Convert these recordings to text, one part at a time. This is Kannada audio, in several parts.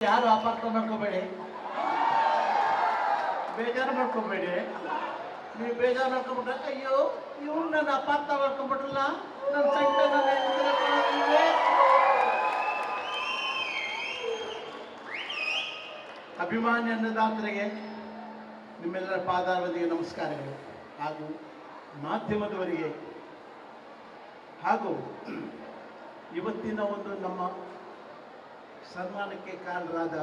ಯಾರು ಅಪಾರ್ಥ ಮಾಡ್ಕೋಬೇಡಿ? ಬೇಜಾರು ಮಾಡ್ಕೋಬೇಡಿ. ನೀವು ಬೇಜಾರು ಮಾಡ್ಕೊಂಬಿಟ್ರೆ ಅಯ್ಯೋ ಇವ್ರು ನನ್ನ ಅಪಾರ್ಥ ಮಾಡ್ಕೊಂಬಿಟ್ರಲ್ಲ ನನ್ನ ಸಂಕಟ? ಅಭಿಮಾನಿ ಅನ್ನದಾತರಿಗೆ ನಿಮ್ಮೆಲ್ಲರ ಪಾದಾರದಿಗೆ ನಮಸ್ಕಾರಗಳು. ಹಾಗೂ ಮಾಧ್ಯಮದವರಿಗೆ ಹಾಗೂ ಇವತ್ತಿನ ಒಂದು ನಮ್ಮ ಸನ್ಮಾನಕ್ಕೆ ಕಾರಣರಾದ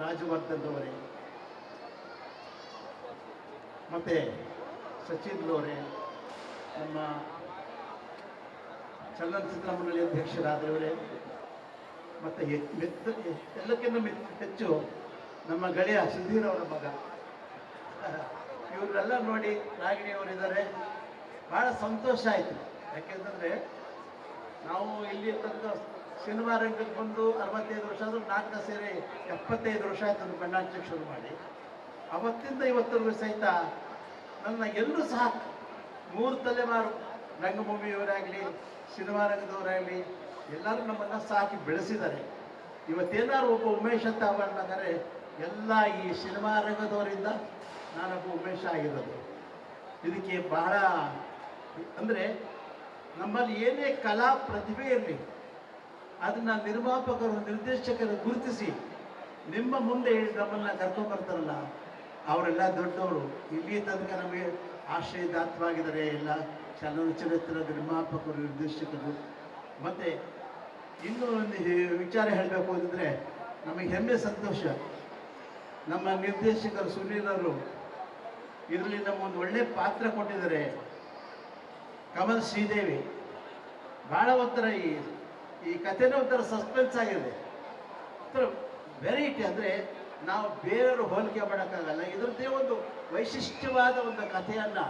ರಾಜವರ್ಧನ್ ಅವರೇ ಮತ್ತು ಸಚಿನ್ ಅವರೇ ನಮ್ಮ ಚಲನಚಿತ್ರ ಮಂಡಳಿ ಅಧ್ಯಕ್ಷರಾದವರೇ, ಮತ್ತು ಮೆತ್ತ ಎಲ್ಲಕ್ಕಿಂತ ಹೆಚ್ಚು ನಮ್ಮ ಗೆಳೆಯ ಸುಧೀರ್ ಅವರ ಮಗ. ಇವರೆಲ್ಲ ನೋಡಿ ರಾಗಿಣಿ ಅವರಿದ್ದಾರೆ. ಭಾಳ ಸಂತೋಷ ಆಯಿತು. ಯಾಕೆಂತಂದರೆ ನಾವು ಇಲ್ಲಿ ತನಕ ಸಿನಿಮಾ ರಂಗಕ್ಕೆ ಬಂದು ಅರವತ್ತೈದು ವರ್ಷ ಆದರೂ ನಾಟಕ ಸೇರಿ ಎಪ್ಪತ್ತೈದು ವರ್ಷ ಆಯ್ತು ಅದು ಬಣ್ಣಾಟಕ್ಕೆ ಶುರು ಮಾಡಿ. ಅವತ್ತಿಂದ ಇವತ್ತರೆಗೂ ಸಹಿತ ನನ್ನ ಎಲ್ಲರೂ ಸಹ ಮೂರು. ತಲೆಮಾರು ರಂಗಭೂಮಿಯವರಾಗಲಿ ಸಿನಿಮಾ ರಂಗದವರಾಗಲಿ ಎಲ್ಲರೂ ನಮ್ಮನ್ನು ಸಾಕಿ ಬೆಳೆಸಿದ್ದಾರೆ. ಇವತ್ತೇನಾದ್ರು ಒಬ್ಬ ಉಮೇಶ್ ಅಂತ ಅವರನ್ನಾದರೆ ಎಲ್ಲ ಈ ಸಿನಿಮಾ ರಂಗದವರಿಂದ ನಾನೊಬ್ಬ ಉಮೇಶ ಆಗಿರೋದು. ಇದಕ್ಕೆ ಬಹಳ ಅಂದರೆ ನಮ್ಮಲ್ಲಿ ಏನೇ ಕಲಾ ಪ್ರತಿಭೆ ಇರಲಿ ಅದನ್ನ ನಿರ್ಮಾಪಕರು, ನಿರ್ದೇಶಕರು ಗುರುತಿಸಿ ನಿಮ್ಮ ಮುಂದೆ ನಮ್ಮನ್ನ ಕರ್ಕೊಂಡ್ಬರ್ತಾರಲ್ಲ ಅವರೆಲ್ಲ ದೊಡ್ಡವರು, ಇಲ್ಲಿ ತನಕ ನಮಗೆ ಆಶ್ರಯದಾತವಾಗಿದ್ದಾರೆ ಎಲ್ಲ ಚಲನಚಿತ್ರ ನಿರ್ಮಾಪಕರು, ನಿರ್ದೇಶಕರು. ಮತ್ತು ಇನ್ನೂ ಒಂದು ವಿಚಾರ ಹೇಳಬೇಕು ಅಂತಂದರೆ ನಮಗೆ ಹೆಮ್ಮೆ, ಸಂತೋಷ. ನಮ್ಮ ನಿರ್ದೇಶಕರು ಸುನೀಲ್ ಅವರು ಇದರಲ್ಲಿ ನಮಗೊಂದು ಒಳ್ಳೆ ಪಾತ್ರ ಕೊಟ್ಟಿದ್ದಾರೆ. ಕಮಲ್ ಶ್ರೀದೇವಿ. ಭಾಳ ಒತ್ತರ ಈ ಈ ಕಥೆನೇ ಒಂಥರ ಸಸ್ಪೆನ್ಸ್ ಆಗಿದೆ. ಒಂಥರ ವೆರೈಟಿ ಅಂದರೆ ನಾವು ಬೇರೆಯವರು ಹೋಲಿಕೆ ಮಾಡೋಕ್ಕಾಗಲ್ಲ. ಇದರದ್ದೇ ಒಂದು ವೈಶಿಷ್ಟ್ಯವಾದ ಒಂದು ಕಥೆಯನ್ನು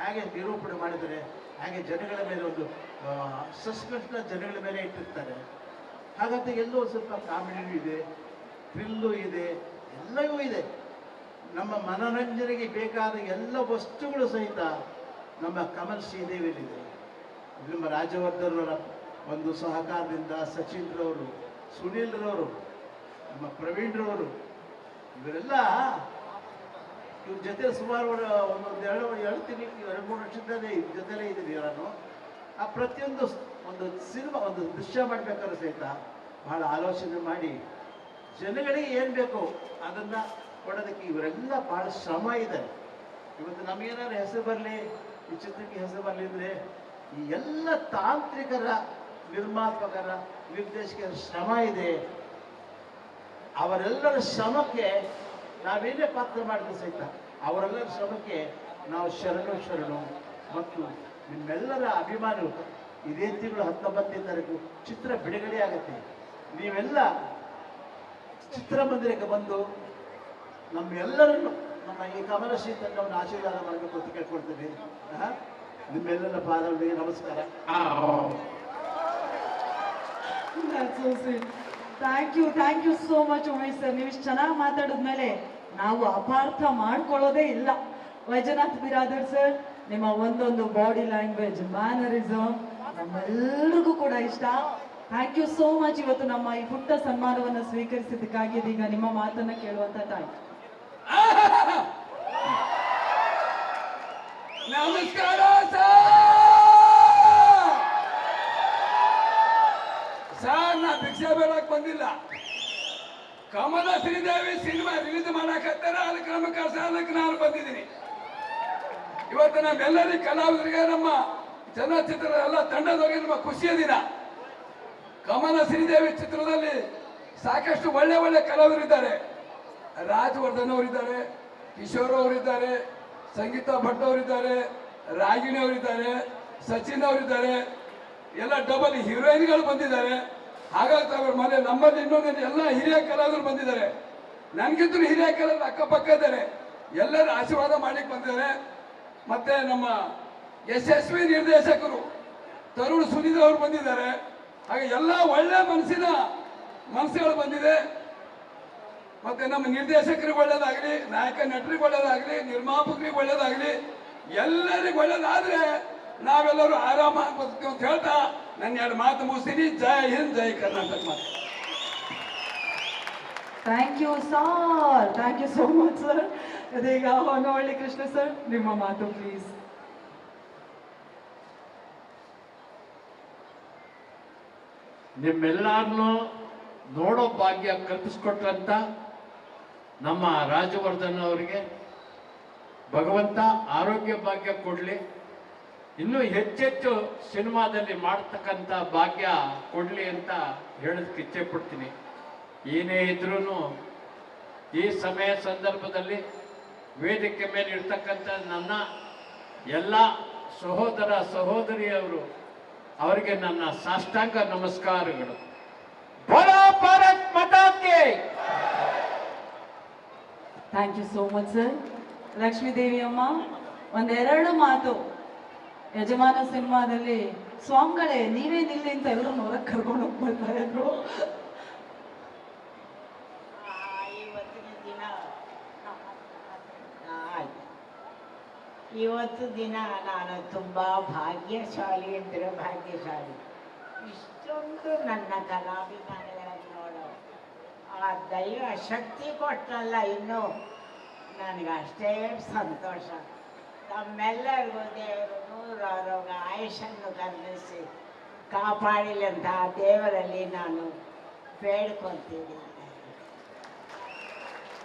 ಹೇಗೆ ನಿರೂಪಣೆ ಮಾಡಿದರೆ ಹಾಗೆ ಜನಗಳ ಮೇಲೆ ಒಂದು ಸಸ್ಪೆನ್ಸ್ನ ಜನಗಳ ಮೇಲೆ ಇಟ್ಟಿರ್ತಾರೆ. ಹಾಗಂತ ಎಲ್ಲೂ ಸ್ವಲ್ಪ ಕಾಮಿಡಿನೂ ಇದೆ ಥ್ರಿಲ್ಲು ಇದೆ, ಎಲ್ಲವೂ ಇದೆ. ನಮ್ಮ ಮನೋರಂಜನೆಗೆ ಬೇಕಾದ ಎಲ್ಲ ವಸ್ತುಗಳು ಸಹಿತ ನಮ್ಮ ಕಮಲ್ ಶ್ರೀದೇವಿಯಲ್ಲಿದೆ. ನಮ್ಮ ರಾಜವರ್ಧನ್ರವರ ಒಂದು ಸಹಕಾರದಿಂದ ಸಚಿನ್ರವರು, ಸುನೀಲ್ರವರು, ನಮ್ಮ ಪ್ರವೀಣ್ರವರು, ಇವರೆಲ್ಲ ಇವ್ರ ಜೊತೆ ಸುಮಾರು ಒಂದು- ಒಂದೊಂದು ಎರಡು ಎರಡು ತಿಂಗಳು ಎರಡು ಮೂರು ವರ್ಷದಲ್ಲೇ ಇವ್ರ ಜೊತೆಲೇ ಇದ್ದೀನಿ ನಾನು. ಆ ಪ್ರತಿಯೊಂದು ಒಂದು ಸಿನಿಮಾ, ಒಂದು ದೃಶ್ಯ ಮಾಡಬೇಕಾದ್ರೆ ಸಹಿತ ಬಹಳ ಆಲೋಚನೆ ಮಾಡಿ, ಜನಗಳಿಗೆ ಏನು ಬೇಕು ಅದನ್ನು ಕೊಡೋದಕ್ಕೆ ಇವರೆಲ್ಲ ಬಹಳ ಶ್ರಮ ಇದೆ. ಇವತ್ತು ನಮಗೇನಾದ್ರು ಹೆಸರು ಬರಲಿ ಈ ಚಿತ್ರಕ್ಕೆ ಹೆಸರು ಬರಲಿ ಅಂದರೆ ಈ ಎಲ್ಲ ತಾಂತ್ರಿಕರ ನಿರ್ಮಾಪಕರ ನಿರ್ದೇಶಕರ ಶ್ರಮ ಇದೆ. ಅವರೆಲ್ಲರ ಶ್ರಮಕ್ಕೆ ನಾವೇನೇ ಪಾತ್ರ ಮಾಡಿದ್ರೆ ಸಹಿತ ಅವರೆಲ್ಲರ ಶ್ರಮಕ್ಕೆ ನಾವು ಶರಣು ಶರಣು. ಮತ್ತು ನಿಮ್ಮೆಲ್ಲರ ಅಭಿಮಾನಿಗಳು ಇದೇ ತಿಂಗಳು ಹತ್ತೊಂಬತ್ತನೇ ತಾರೀಕು ಚಿತ್ರ ಬಿಡುಗಡೆ ಆಗುತ್ತೆ. ನೀವೆಲ್ಲ ಚಿತ್ರಮಂದಿರಕ್ಕೆ ಬಂದು ನಮ್ಮೆಲ್ಲರನ್ನು, ನಮ್ಮ ಈ ಕಮಲಶ್ರೀ ಆಶೀರ್ವಾದ ಮಾಡಬೇಕು ಅಂತ ಕೇಳ್ಕೊಳ್ತೀನಿ? ನಿಮ್ಮೆಲ್ಲರ ಪಾದಗಳಿಗೆ ನಮಸ್ಕಾರ. Thank you thank you so much Umesh sir. ನೀವು ಇಷ್ಟು ಚೆನ್ನಾಗಿ ಮಾತಾಡಿದ್ಮೇಲೆ ನಾವು ಅಪಾರ್ಥ ಮಾಡ್ಕೊಳ್ಳೋದೇ ಇಲ್ಲ. ವೈಜನಾಥ್ ಬಿರಾದರ್ ಸರ್, ನಿಮ್ಮ ಒಂದೊಂದು ಬಾಡಿ ಲ್ಯಾಂಗ್ವೇಜ್ ಮ್ಯಾನರಿಸಮ್ ನಮ್ಮೆಲ್ರಿಗೂ ಕೂಡ ಇಷ್ಟ. ಥ್ಯಾಂಕ್ ಯು ಸೋ ಮಚ್ ಇವತ್ತು ನಮ್ಮ ಈ ಪುಟ್ಟ ಸನ್ಮಾನವನ್ನು ಸ್ವೀಕರಿಸಿದ್ದಕ್ಕಾಗಿ ಇದೀಗ ನಿಮ್ಮ ಮಾತನ್ನ ಕೇಳುವಂತ ತಾಯಿ ನಮಸ್ಕಾರ, ಸರ್! ಸರ್ ನಾ ಭಿಕ್ಷೆ ಬೇಡಕ್ ಬಂದಿಲ್ಲ. ಕಮಲ ಶ್ರೀದೇವಿ ಸಿನಿಮಾ ರಿಲೀಸ್ ಮಾಡಕತ್ತಾರ ಅದಕ್ಕೆ ನಮ್ಮ ಕಳ್ಸೋದಕ್ಕೆ ನಾನು ಬಂದಿದ್ದೀನಿ. ಇವತ್ತು ನಮ್ಮೆಲ್ಲರಿಗೂ ಕಲಾವಿದರಿಗೆ ನಮ್ಮ ಚಲನಚಿತ್ರ ಎಲ್ಲ ತಂಡದೊಳಗೆ ನಮ್ಮ ಖುಷಿಯ ದಿನ. ಕಮಲ ಶ್ರೀದೇವಿ ಚಿತ್ರದಲ್ಲಿ ಸಾಕಷ್ಟು ಒಳ್ಳೆ ಒಳ್ಳೆ ಕಲಾವಿದರಿದ್ದಾರೆ ರಾಜವರ್ಧನ್ ಅವರಿದ್ದಾರೆ, ಕಿಶೋರ್ ಅವರಿದ್ದಾರೆ, ಸಂಗೀತಾ ಭಟ್ ಅವರಿದ್ದಾರೆ, ರಾಗಿಣಿ ಅವರಿದ್ದಾರೆ, ಸಚಿನ್ ಅವರಿದ್ದಾರೆ. ಎಲ್ಲ ಡಬಲ್ ಹೀರೋಯಿನ್ಗಳು ಬಂದಿದ್ದಾರೆ. ಹಾಗಾಗಿ ಅವ್ರ ಮನೆ, ನಮ್ಮಲ್ಲಿ ಇನ್ನೊಂದು ಎಲ್ಲ ಹಿರಿಯ ಕಲಾವಿದರು ಬಂದಿದ್ದಾರೆ. ನನಗಿಂತಲೂ ಹಿರಿಯ ಕಲಾವಿದರು ಅಕ್ಕಪಕ್ಕ ಇದ್ದಾರೆ ಎಲ್ಲರೂ ಆಶೀರ್ವಾದ ಮಾಡ್ಲಿಕ್ಕೆ ಬಂದಿದ್ದಾರೆ. ಮತ್ತೆ ನಮ್ಮ ಯಶಸ್ವಿ ನಿರ್ದೇಶಕರು ತರುಣ್ ಸುನೀಲ್ ಅವರು ಬಂದಿದ್ದಾರೆ. ಹಾಗೆ ಎಲ್ಲ ಒಳ್ಳೆ ಮನಸ್ಸಿನ ಮನಸ್ಸುಗಳು ಬಂದಿದೆ. ಮತ್ತೆ ನಮ್ಮ ನಿರ್ದೇಶಕರಿಗೆ ಒಳ್ಳೇದಾಗಲಿ, ನಾಯಕ ನಟರಿಗೆ ಒಳ್ಳೇದಾಗಲಿ, ನಿರ್ಮಾಪಕರಿಗೆ ಒಳ್ಳೇದಾಗಲಿ, ಎಲ್ಲರಿಗೂ ಒಳ್ಳೇದಾದ್ರೆ ನಾವೆಲ್ಲರೂ ಆರಾಮಾಗಿ ಬದುಕ್ತೀವಿ ಅಂತ ಹೇಳ್ತಾ ನನ್ನ ಎರಡು ಮಾತು ಮುಗಿಸ್ತೀನಿ. ಜೈ ಹಿಂದ್ ಜೈ ಕರ್ನಾಟಕ ಮಾತು. Thank you sir thank you so much sir ಅದೀಗ ಹೊನ್ನವಳ್ಳಿ ಕೃಷ್ಣ ಸರ್ ನಿಮ್ಮ ಮಾತು ಪ್ಲೀಸ್ ನಿಮ್ಮೆಲ್ಲರನ್ನೂ ನೋಡೋ ಭಾಗ್ಯ ಕಲ್ಪಿಸ್ಕೊಟ್ರಂತ ನಮ್ಮ ರಾಜವರ್ಧನ್ ಅವರಿಗೆ ಭಗವಂತ ಆರೋಗ್ಯ ಭಾಗ್ಯ ಕೊಡಲಿ. ಇನ್ನೂ ಹೆಚ್ಚೆಚ್ಚು ಸಿನಿಮಾದಲ್ಲಿ ಮಾಡ್ತಕ್ಕಂಥ ಭಾಗ್ಯ ಕೊಡಲಿ ಅಂತ ಹೇಳೋದಕ್ಕೆ ಇಚ್ಛೆ ಪಡ್ತೀನಿ. ಏನೇ ಇದ್ರೂ ಈ ಸಮಯ ಸಂದರ್ಭದಲ್ಲಿ ವೇದಿಕೆ ಮೇಲೆ ಇರ್ತಕ್ಕಂಥ ನನ್ನ ಎಲ್ಲ ಸಹೋದರ ಸಹೋದರಿಯವರು, ಅವರಿಗೆ ನನ್ನ ಸಾಷ್ಟಾಂಗ ನಮಸ್ಕಾರಗಳು. Thank you so much sir Lakshmi Devi ಅಮ್ಮ, ಒಂದೆರಡು ಮಾತು. ಯಜಮಾನ ಸಿನಿಮಾದಲ್ಲಿ ಸ್ವಾಮಿಗಳೇ, ನೀವೇ ನಿಲ್ಲಿ ಅಂತ ಎಲ್ಲರೂ ಹೊರಗೆ ಕರ್ಕೊಂಡು ಹೋಗ್ಬಿಡ್ತಾ ಇದ್ರು. ಇವತ್ತು ದಿನ ನಾನು ತುಂಬ ಭಾಗ್ಯಶಾಲಿ ಅಂದರೆ ಭಾಗ್ಯಶಾಲಿ. ಇಷ್ಟೊಂದು ನನ್ನ ಕಲಾಭಿಮಾನಿಗಳನ್ನು ನೋಡು. ಆ ದೈವ ಶಕ್ತಿ ಕೊಟ್ಟಲ್ಲ ಇನ್ನೂ. ನನಗಷ್ಟೇ ಸಂತೋಷ. ತಮ್ಮೆಲ್ಲರಿಗೂ ದೇವರು ನೂರು ಆರೋಗ್ಯ ಆಯುಷನ್ನು ಕರುಣಿಸಿ ಕಾಪಾಡಿಲಂತಹ ಆ ದೇವರಲ್ಲಿ ನಾನು ಬೇಡ್ಕೊತೀನಿ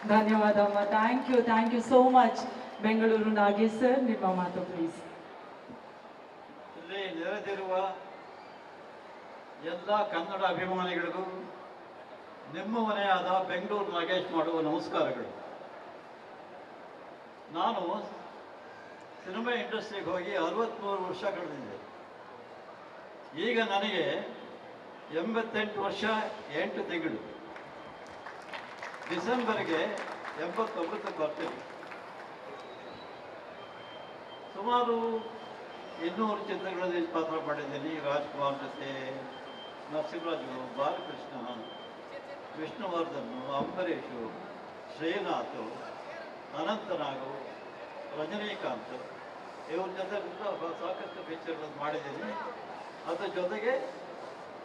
ಧನ್ಯವಾದ ಅಮ್ಮ. Thank you thank you so much Bengaluru Nagesh sir ನಿಮ್ಮ ಮಾತು ಪ್ಲೀಸ್ ಇಲ್ಲಿ ನೆರೆದಿರುವ ಎಲ್ಲ ಕನ್ನಡ ಅಭಿಮಾನಿಗಳಿಗೂ ನಿಮ್ಮ ಮನೆಯಾದ ಬೆಂಗಳೂರು ನಾಗೇಶ್ ಮಾಡುವ ನಮಸ್ಕಾರಗಳು. ನಾನು ಸಿನಿಮಾ ಇಂಡಸ್ಟ್ರಿಗೆ ಹೋಗಿ ಅರವತ್ತ್ಮೂರು ವರ್ಷ ಕಳೆದಿದೆ. ಈಗ ನನಗೆ ಎಂಬತ್ತೆಂಟು ವರ್ಷ ಎಂಟು ತಿಂಗಳು. ಡಿಸೆಂಬರ್ಗೆ ಎಂಬತ್ತೊಂಬತ್ತಕ್ಕೆ ಬರ್ತೇನೆ. ಸುಮಾರು ಇನ್ನೂರು ಚಿತ್ರಗಳಲ್ಲಿ ಪಾತ್ರ ಮಾಡಿದ್ದೀನಿ. ರಾಜ್ಕುಮಾರ್ ಜೊತೆ ನರಸಿಂಹರಾಜು, ಬಾಲಕೃಷ್ಣ, ವಿಷ್ಣುವರ್ಧನ್, ಅಂಬರೀಷು, ಶ್ರೀನಾಥ್, ಅನಂತನಾಗು ರಜನೀಕಾಂತ್ ಇವ್ರ ಜೊತೆ ಸಾಕಷ್ಟು ಪಿಕ್ಚರ್ಗಳನ್ನು ಮಾಡಿದ್ದೀನಿ. ಅದ್ರ ಜೊತೆಗೆ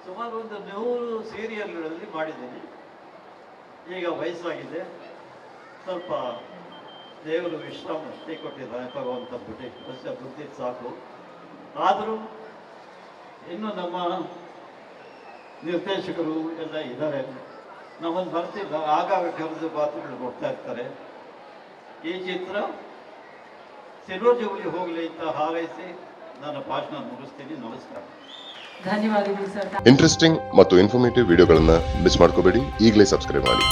ಸುಮಾರು ಒಂದು ನೂರು ಸೀರಿಯಲ್ಗಳಲ್ಲಿ ಮಾಡಿದ್ದೀನಿ. ಈಗ ವಯಸ್ಸಾಗಿದೆ. ಸ್ವಲ್ಪ ದೇವರು ವಿಶ್ರಾಮ ಅಷ್ಟೇ ಕೊಟ್ಟಿದ್ದಾರೆ, ಭಗವಂತ ಬುದ್ಧಿ ವರ್ಷ ಬುದ್ಧಿ ಸಾಕು. ಆದರೂ ಇನ್ನು ನಮ್ಮ ನಿರ್ದೇಶಕರು ಎಲ್ಲ ಇದ್ದಾರೆ. ನಮ್ಮನ್ನು ಬರ್ತಿಲ್ಲ ಆಗಾಗ ಕರೆದು ಪಾತ್ರಗಳು ಕೊಡ್ತಾ ಇರ್ತಾರೆ. ಈ ಚಿತ್ರ ಜೂಬ್ಲಿ ಹೋಗಲಿ ಅಂತ ಹಾರೈಸಿ ನನ್ನ ಭಾಷಣ ಮುಗಿಸ್ತೀನಿ. ನಮಸ್ಕಾರ. ಧನ್ಯವಾದಗಳು ಸರ್. ಇಂಟ್ರೆಸ್ಟಿಂಗ್ ಮತ್ತು ಇನ್ಫಾರ್ಮೇಟಿವ್ ವಿಡಿಯೋಗಳನ್ನು ಮಿಸ್ ಮಾಡ್ಕೋಬೇಡಿ. ಈಗಲೇ ಸಬ್ಸ್ಕ್ರೈಬ್ ಮಾಡಿ.